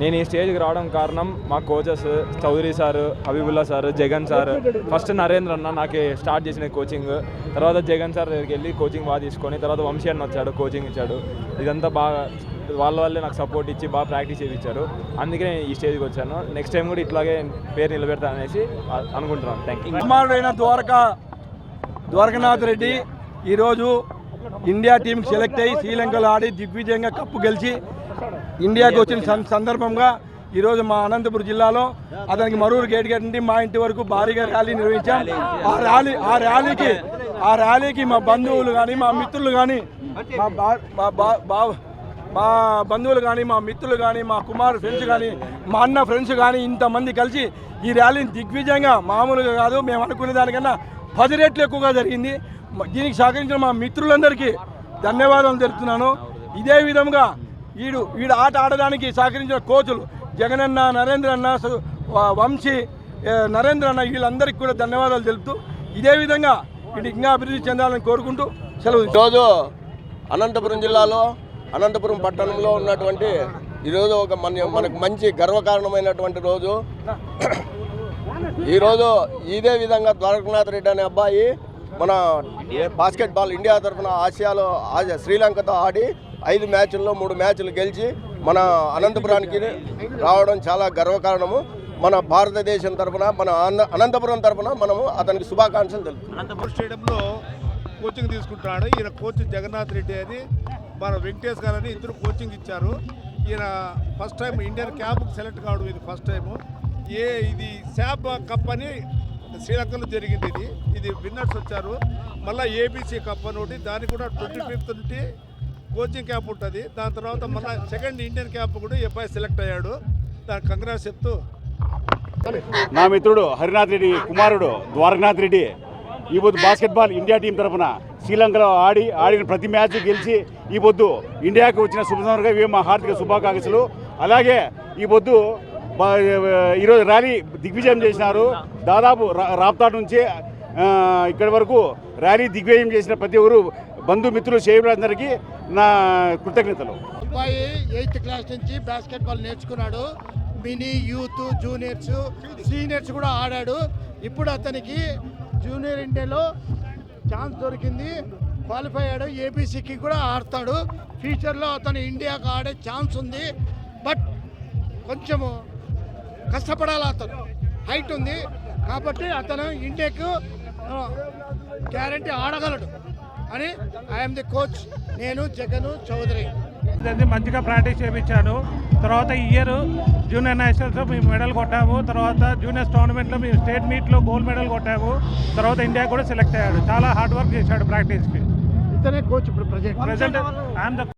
నేను ఈ స్టేజ్కి రావడం కారణం మా coaches Chowdary sir Habibulla sir Jagan sir. First Narendra అన్న నాకు స్టార్ట్ చేసిన కోచింగ్. తర్వాత జగన్ సార్ దగ్గరికి వెళ్ళి కోచింగ్ బాగా తీసుకొని తర్వాత వంశీ అన్న వచ్చాడు కోచింగ్ ఇచ్చాడు. ఇదంతా బాగా వాళ్ళ వల్లే నాకు సపోర్ట్ ఇచ్చి బాగా ప్రాక్టీస్ చేయించారు అందుకే నేను ఈ స్టేజ్కి వచ్చాను. నెక్స్ట్ టైం కూడా ఇట్లాగే పేరు నిలబెడతాను అనేసి అనుకుంటున్నాను. థ్యాంక్ యూ కుమారుడైన ద్వారకా ద్వారకనాథ్ రెడ్డి ఈరోజు ఇండియా టీంకి సెలెక్ట్ అయ్యి శ్రీలంకలో ఆడి దిగ్విజయంగా కప్పు గెలిచి ఇండియాకి వచ్చిన సందర్భంగా ఈరోజు మా అనంతపురం జిల్లాలో అతనికి మరూరు గేట్ గేట్ నుండి మా ఇంటి వరకు భారీగా ర్యాలీ నిర్వహించాం. ఆ ర్యాలీ ఆ ర్యాలీకి ఆ ర్యాలీకి మా బంధువులు కానీ మా మిత్రులు కానీ మా బా మా బా- మా బంధువులు కానీ మా మిత్రులు కానీ మా కుమార్ ఫ్రెండ్స్ కానీ మా అన్న ఫ్రెండ్స్ కానీ ఇంతమంది కలిసి ఈ ర్యాలీని దిగ్విజయంగా మామూలుగా కాదు మేము అనుకునే దానికన్నా పది రెట్లు ఎక్కువగా జరిగింది. దీనికి సహకరించిన మా మిత్రులందరికీ ధన్యవాదాలు తెలుపుతున్నాను. ఇదే విధంగా వీడు వీడు ఆట ఆడడానికి సహకరించిన కోచులు జగనన్న నరేంద్ర అన్న వంశీ నరేంద్ర అన్న వీళ్ళందరికీ కూడా ధన్యవాదాలు తెలుపుతూ ఇదే విధంగా వీడు ఇంకా అభివృద్ధి చెందాలని కోరుకుంటూ సెలవు ఈరోజు అనంతపురం జిల్లాలో అనంతపురం పట్టణంలో ఉన్నటువంటి ఈరోజు ఒక మన మనకు మంచి గర్వకారణమైనటువంటి రోజు. ఈరోజు ఇదే విధంగా ద్వారకనాథ్ రెడ్డి అనే అబ్బాయి మన బాస్కెట్బాల్ ఇండియా తరఫున ఆసియాలో ఆసియా శ్రీలంకతో ఆడి ఐదు మ్యాచ్ల్లో మూడు మ్యాచ్లు గెలిచి మన అనంతపురానికి రావడం చాలా గర్వకారణము. మన భారతదేశం తరఫున మన అనంతపురం తరఫున మనము అతనికి శుభాకాంక్షలు తెలుపు అనంతపురం స్టేడియంలో కోచింగ్ తీసుకుంటున్నాడు. ఈయన కోచ్ జగన్నాథ్ రెడ్డి అని మన వెంకటేష్ గారు అని ఇద్దరు కోచింగ్ ఇచ్చారు. ఈయన ఫస్ట్ టైం ఇండియన్ క్యాప్కి సెలెక్ట్ కావడం ఇది ఫస్ట్ టైము. ఏ ఇది శాప్ కప్ అని శ్రీలంకలో జరిగింది ఇది. ఇది విన్నర్స్ వచ్చారు. మళ్ళీ ఏబీసీ కప్ అని ఒకటి దానికి కూడా ట్వంటీ ఫిఫ్త్ నుండి కోచింగ్ క్యాంప్ ఉంటుంది. దాని తర్వాత మళ్ళా సెకండ్ ఇండియన్ క్యాంప్ కూడా ఈ అబ్బాయి సెలెక్ట్ అయ్యాడు. దానికి కంగ్రాట్స్ చెప్తూ. నా మిత్రుడు హరినాథ్ రెడ్డి కుమారుడు ద్వారకనాథ్ రెడ్డి. ఈ పొద్దు బాస్కెట్బాల్ ఇండియా టీం తరఫున శ్రీలంకలో ఆడి ఆడిన ప్రతి మ్యాచ్ గెలిచి ఈ పొద్దు ఇండియాకు వచ్చిన శుభసందర్భంగా ఇవి మా హార్దిక శుభాకాంక్షలు. అలాగే ఈ పొద్దు ఈరోజు ర్యాలీ దిగ్విజయం చేసినారు. దాదాపు రాప్తా రాప్తాడ్ నుంచి ఇక్కడి వరకు ర్యాలీ దిగ్విజయం చేసిన ప్రతి ఒక్కరు బంధుమిత్రులు చేయడానికి నా కృతజ్ఞతలు. అబ్బాయి ఎయిత్ క్లాస్ నుంచి బాస్కెట్బాల్ నేర్చుకున్నాడు. మినీ యూత్ జూనియర్స్ సీనియర్స్ కూడా ఆడాడు. ఇప్పుడు అతనికి జూనియర్ ఇండియాలో ఛాన్స్ దొరికింది. క్వాలిఫై అయ్యాడు. ఏబీసీకి కూడా ఆడతాడు. ఫ్యూచర్లో అతను ఇండియాకు ఆడే ఛాన్స్ ఉంది. బట్ కొంచెము కష్టపడాలి అతను. హైట్ ఉంది. కాబట్టి అతను ఇండియాకు గ్యారంటీ ఆడగలడు. అని ఐఎమ్ ది కోచ్ నేను జగను చౌదరి. మంచిగా ప్రాక్టీస్ చేయించాను తర్వాత ఈ ఇయర్ జూనియర్ నేషనల్స్లో మేము మెడల్ కొట్టాము. తర్వాత జూనియర్స్ టోర్నమెంట్లో మేము స్టేట్ మీట్లో గోల్డ్ మెడల్ కొట్టాము. తర్వాత ఇండియా కూడా సెలెక్ట్ అయ్యాడు. చాలా హార్డ్ వర్క్ చేశాడు ప్రాక్టీస్కి. ఇతనే కోచ్ ఇప్పుడు ప్రజెంట్. ప్రజెంట్